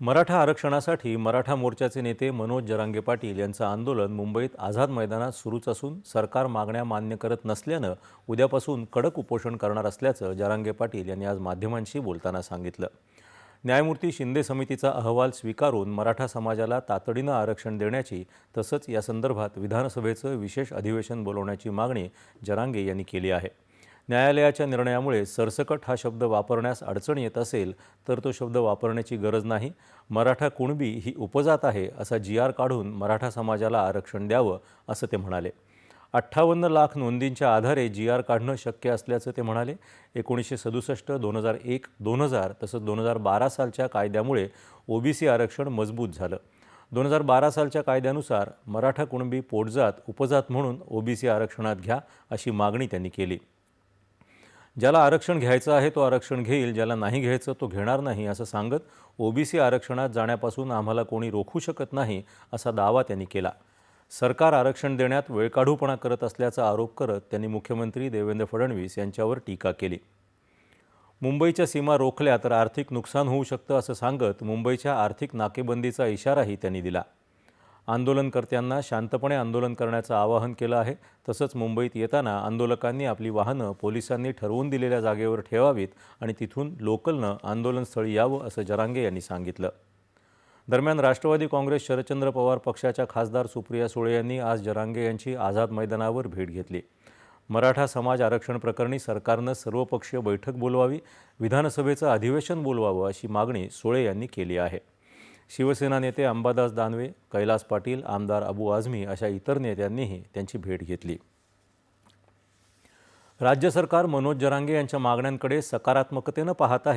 मराठा आरक्षणासाठी मराठा मोर्चाचे नेते मनोज जरांगे पाटील यांचं आंदोलन मुंबईत आझाद मैदानात सुरूच असून सरकार मागण्या मान्य करत नसल्यानं उद्यापासून कडक उपोषण करणार असल्याचं जरांगे पाटील यांनी आज माध्यमांशी बोलताना सांगितलं. न्यायमूर्ती शिंदे समितीचा अहवाल स्वीकारून मराठा समाजाला तातडीनं आरक्षण देण्याची तसंच या संदर्भात विधानसभेचं विशेष अधिवेशन बोलवण्याची मागणी जरांगे यांनी केली आहे. न्यायालयाच्या निर्णयामुळे सरसकट हा शब्द वापरण्यास अडचण येत असेल तर तो शब्द वापरण्याची गरज नाही. मराठा कुणबी ही उपजात आहे असा जी आर काढून मराठा समाजाला आरक्षण द्यावं असं ते म्हणाले. अठ्ठावन्न लाख नोंदींच्या आधारे जी आर काढणं शक्य असल्याचं ते म्हणाले. एकोणीसशे सदुसष्ट दोन हजार एक दोन हजार तसंच दोन हजार बारा सालच्या कायद्यामुळे ओबीसी आरक्षण मजबूत झालं. दोन हजार बारा सालच्या कायद्यानुसार मराठा कुणबी पोटजात उपजात म्हणून ओबीसी आरक्षणात घ्या अशी मागणी त्यांनी केली. ज्याला आरक्षण घ्यायचं आहे तो आरक्षण घेईल ज्याला नाही घ्यायचं तो घेणार नाही असं सांगत ओबीसी आरक्षणात जाण्यापासून आम्हाला कोणी रोखू शकत नाही असा दावा त्यांनी केला. सरकार आरक्षण देण्यात वेळकाढूपणा करत असल्याचा आरोप करत त्यांनी मुख्यमंत्री देवेंद्र फडणवीस यांच्यावर टीका केली. मुंबईच्या सीमा रोखल्या तर आर्थिक नुकसान होऊ शकतं असं सांगत मुंबईच्या आर्थिक नाकेबंदीचा इशाराही त्यांनी दिला. आंदोलनकर्त्यांना शांतपणे आंदोलन करण्याचं आवाहन केलं आहे. तसंच मुंबईत येताना आंदोलकांनी आपली वाहनं पोलिसांनी ठरवून दिलेल्या जागेवर ठेवावीत आणि तिथून लोकलनं आंदोलनस्थळी यावं असं जरांगे यांनी सांगितलं. दरम्यान राष्ट्रवादी काँग्रेस शरदचंद्र पवार पक्षाच्या खासदार सुप्रिया सुळे यांनी आज जरांगे यांची आझाद मैदानावर भेट घेतली. मराठा समाज आरक्षण प्रकरणी सरकारनं सर्वपक्षीय बैठक बोलवावी विधानसभेचं अधिवेशन बोलवावं अशी मागणी सुळे यांनी केली आहे. शिवसेना नेते अंबादास दानवे कैलास पाटील आमदार अबू आझमी अशा इतर नेत्यांनीही त्यांची भेट घेतली. राज्य सरकार मनोज जरांगे यांच्या मागण्यांकडे सकारात्मकतेनं पाहत आहे.